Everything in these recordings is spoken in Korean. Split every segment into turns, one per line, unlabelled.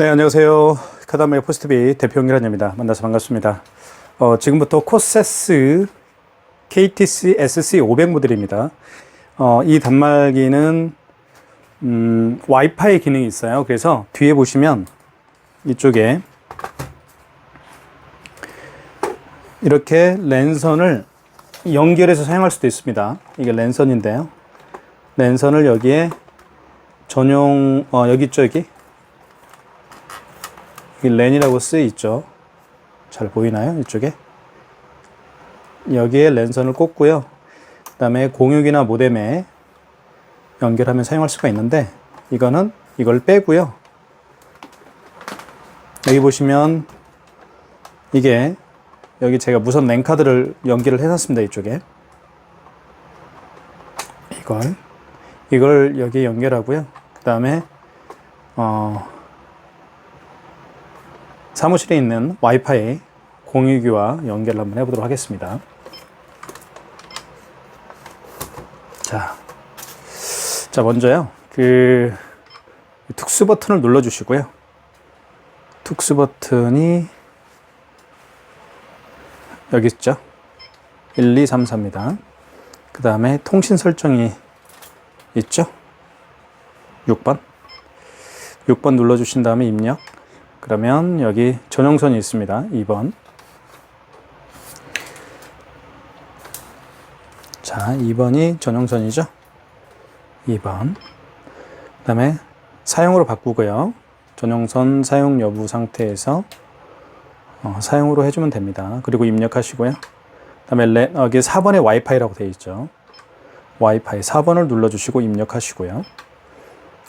네, 안녕하세요. 카다메 포스트비 대표 연결한입니다. 만나서 반갑습니다. 어, 지금부터 코세스 KTC SC 500 모델입니다. 어, 이 단말기는 음, 와이파이 기능이 있어요. 그래서 뒤에 보시면 이쪽에 이렇게 랜선을 연결해서 사용할 수도 있습니다. 이게 랜선인데요. 랜선을 여기에 전용 어, 여기 여기 이 랜이라고 쓰여 있죠. 잘 보이나요? 이쪽에 여기에 랜선을 꽂고요. 그 다음에 공유기나 모뎀에 연결하면 사용할 수가 있는데 이거는 이걸 빼고요. 여기 보시면 이게 여기 제가 무선 랜 카드를 연결을 해놨습니다. 이쪽에 이걸 이걸 여기에 연결하고요. 그 다음에 어, 사무실에 있는 와이파이 공유기와 연결을 한번 해보도록 하겠습니다. 자, 자 먼저요 그 특수 버튼을 눌러주시고요. 특수 버튼이 여기 있죠. 1, 2, 3, 4입니다. 그 다음에 통신 설정이 있죠. 6번. 6번 눌러주신 다음에 입력. 그러면 여기 전용선이 있습니다. 2번. 자, 2번이 전용선이죠. 2번. 그 다음에 사용으로 바꾸고요. 전용선 사용 여부 상태에서 어, 사용으로 해주면 됩니다. 그리고 입력하시고요. 그 다음에 레, 여기 4번에 와이파이라고 되어 있죠. 와이파이 4번을 눌러주시고 입력하시고요.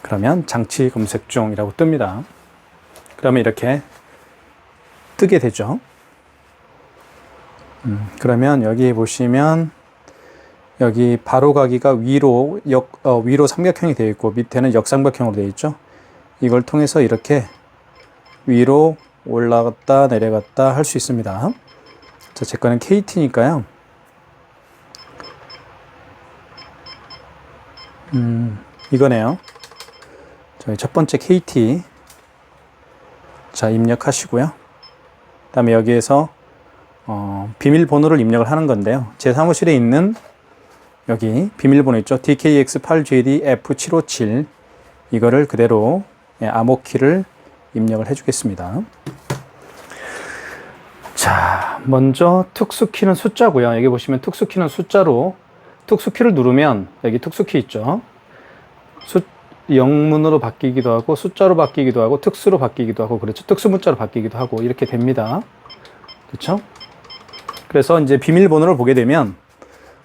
그러면 장치 검색 중이라고 뜹니다. 그러면 이렇게 뜨게 되죠. 음, 그러면 여기 보시면 여기 바로 가기가 위로 역 어, 위로 삼각형이 되어 있고 밑에는 역삼각형으로 되어 있죠. 이걸 통해서 이렇게 위로 올라갔다 내려갔다 할 수 있습니다. 자, 제 거는 KT니까요. 음, 이거네요. 저희 첫 번째 KT. 자, 입력하시고요. 그 다음에 여기에서 어, 비밀번호를 입력을 하는 건데요. 제 사무실에 있는 여기 비밀번호 있죠. DKX8JDF757 이거를 그대로 예, 암호키를 입력을 해주겠습니다. 자, 먼저 특수키는 숫자고요. 여기 보시면 특수키는 숫자로 특수키를 누르면 여기 특수키 있죠. 숫 영문으로 바뀌기도 하고 숫자로 바뀌기도 하고 특수로 바뀌기도 하고 그렇죠. 특수 문자로 바뀌기도 하고 이렇게 됩니다. 그렇죠? 그래서 이제 비밀번호를 보게 되면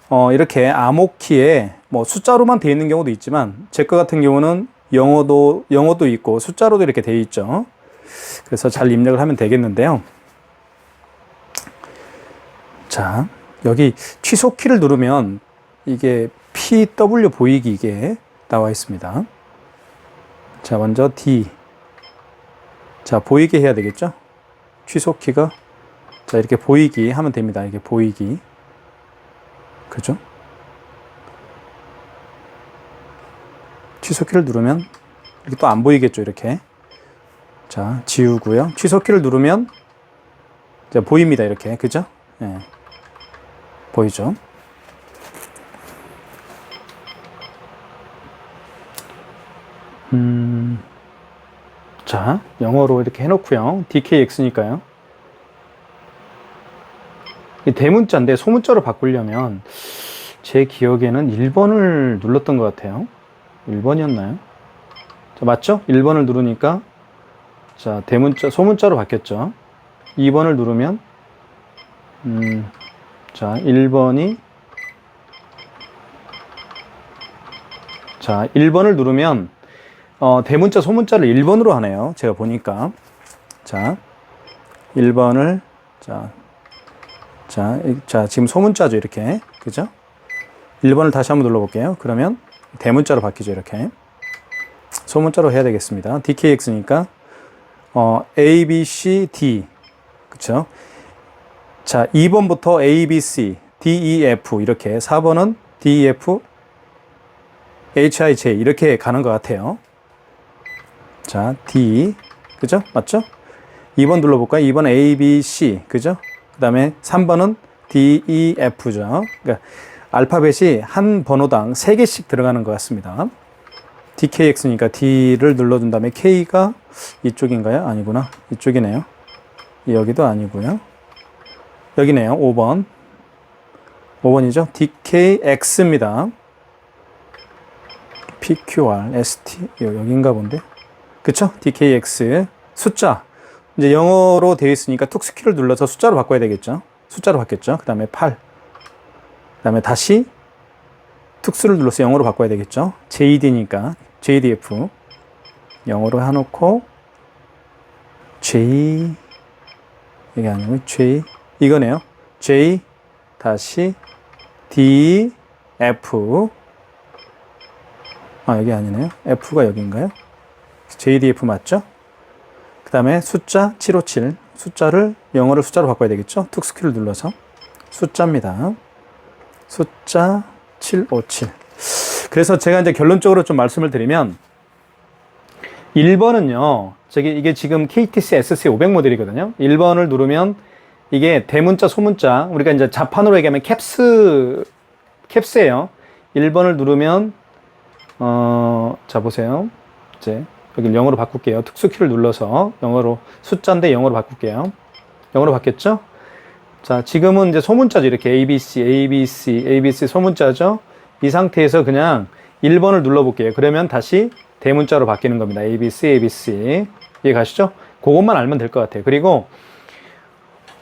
어, 이렇게 암호키에 뭐 숫자로만 되어 있는 경우도 있지만 제 거 같은 경우는 영어도 영어도 있고 숫자로도 이렇게 되어 있죠. 그래서 잘 입력을 하면 되겠는데요. 자, 여기 취소 키를 누르면 이게 PW 보이기 이게 나와 있습니다. 자, 먼저 D. 자, 보이게 해야 되겠죠? 취소 키가 자, 이렇게 보이기 하면 됩니다. 이게 보이기. 그죠? 취소키를 누르면 이렇게 또 안 보이겠죠, 이렇게. 자, 지우고요. 취소키를 누르면 자, 보입니다, 이렇게. 그죠? 예. 보이죠? 음, 자, 영어로 이렇게 해놓고요. DKX니까요. 이 대문자인데 소문자로 바꾸려면 제 기억에는 1번을 눌렀던 것 같아요. 1번이었나요? 자, 맞죠? 1번을 누르니까 자, 대문자, 소문자로 바뀌었죠. 2번을 누르면 음, 자, 1번이 자, 1번을 누르면 어, 대문자, 소문자를 1번으로 하네요. 제가 보니까. 자, 1번을 자, 자, 이- 자, 지금 소문자죠, 이렇게. 그죠? 1번을 다시 한번 눌러볼게요. 그러면 대문자로 바뀌죠, 이렇게. 소문자로 해야 되겠습니다. DKX니까, 어, A, B, C, D. 그쵸? 자, 2번부터 A, B, C, D, E, F. 이렇게. 4번은 D, E, F, H, I, J. 이렇게 가는 것 같아요. 자, D, 그죠? 맞죠? 2번 눌러볼까요? 2번 A, B, C. 그죠? 그 다음에 3번은 D, E, F죠. 그러니까 알파벳이 한 번호당 3개씩 들어가는 것 같습니다. DKX니까 D를 눌러준 다음에 K가 이쪽인가요? 아니구나. 이쪽이네요. 여기도 아니고요. 여기네요. 5번. 5번이죠. DKX입니다. PQR, ST. 여긴가 본데. 그쵸? DKX. 숫자. 이제 영어로 되어 있으니까 툭스키를 눌러서 숫자로 바꿔야 되겠죠. 숫자로 바뀌었죠. 그 다음에 8. 그 다음에 다시 특수를 눌러서 영어로 바꿔야 되겠죠. JD니까 JDF 영어로 해놓고 J 이게 아니고 J 이거네요. J 다시 D F 아 여기 아니네요. F가 여기인가요? JDF 맞죠? 그 다음에 숫자 757 숫자를 영어를 숫자로 바꿔야 되겠죠? 툭스키를 눌러서 숫자입니다. 숫자 757. 그래서 제가 이제 결론적으로 좀 말씀을 드리면 1번은요. 저기 이게 지금 KTC SC 500 모델이거든요. 1번을 누르면 이게 대문자 소문자 우리가 이제 자판으로 얘기하면 캡스 캡스예요. 1번을 누르면 어, 자 보세요. 이제 여기 영어로 바꿀게요. 특수키를 눌러서 영어로 숫자인데 영어로 바꿀게요. 영어로 바뀌었죠? 자, 지금은 이제 소문자죠. 이렇게 ABC, ABC, ABC 소문자죠. 이 상태에서 그냥 1번을 눌러볼게요. 그러면 다시 대문자로 바뀌는 겁니다. ABC, ABC. 이해 가시죠? 그것만 알면 될 것 같아요. 그리고,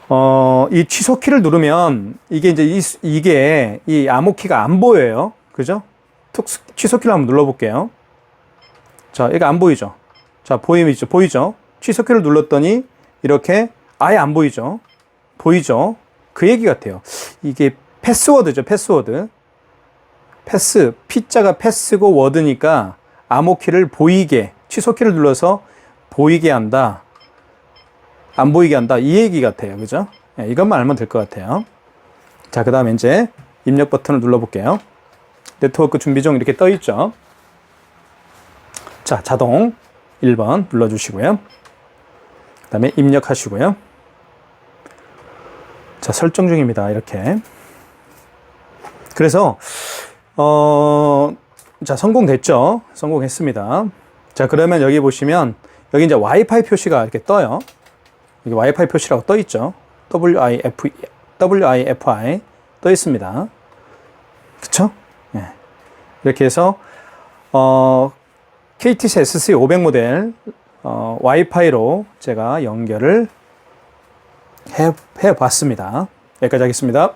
어, 이 취소키를 누르면 이게 이제 이, 이게 이 암호키가 안 보여요. 그죠? 툭, 취소키를 한번 눌러볼게요. 자, 이거 안 보이죠? 자, 보이죠? 보이죠? 취소키를 눌렀더니 이렇게 아예 안 보이죠? 보이죠? 그 얘기 같아요. 이게 패스워드죠, 패스워드. 패스, P자가 패스고 워드니까 암호키를 보이게, 취소키를 눌러서 보이게 한다. 안 보이게 한다. 이 얘기 같아요. 그죠? 예, 이것만 알면 될 것 같아요. 자, 그 다음에 이제 입력 버튼을 눌러볼게요. 네트워크 준비 중 이렇게 떠 있죠. 자, 자동 1번 눌러주시고요. 그 다음에 입력하시고요. 자, 설정 중입니다. 이렇게. 그래서, 어, 자, 성공됐죠? 성공했습니다. 자, 그러면 여기 보시면, 여기 이제 와이파이 표시가 이렇게 떠요. 여기 와이파이 표시라고 떠 있죠? WIF, WIFI 떠 있습니다. 그쵸? 예. 이렇게 해서, 어, KTC SC 500 모델, 어, 와이파이로 제가 연결을 해, 해봤습니다. 여기까지 하겠습니다.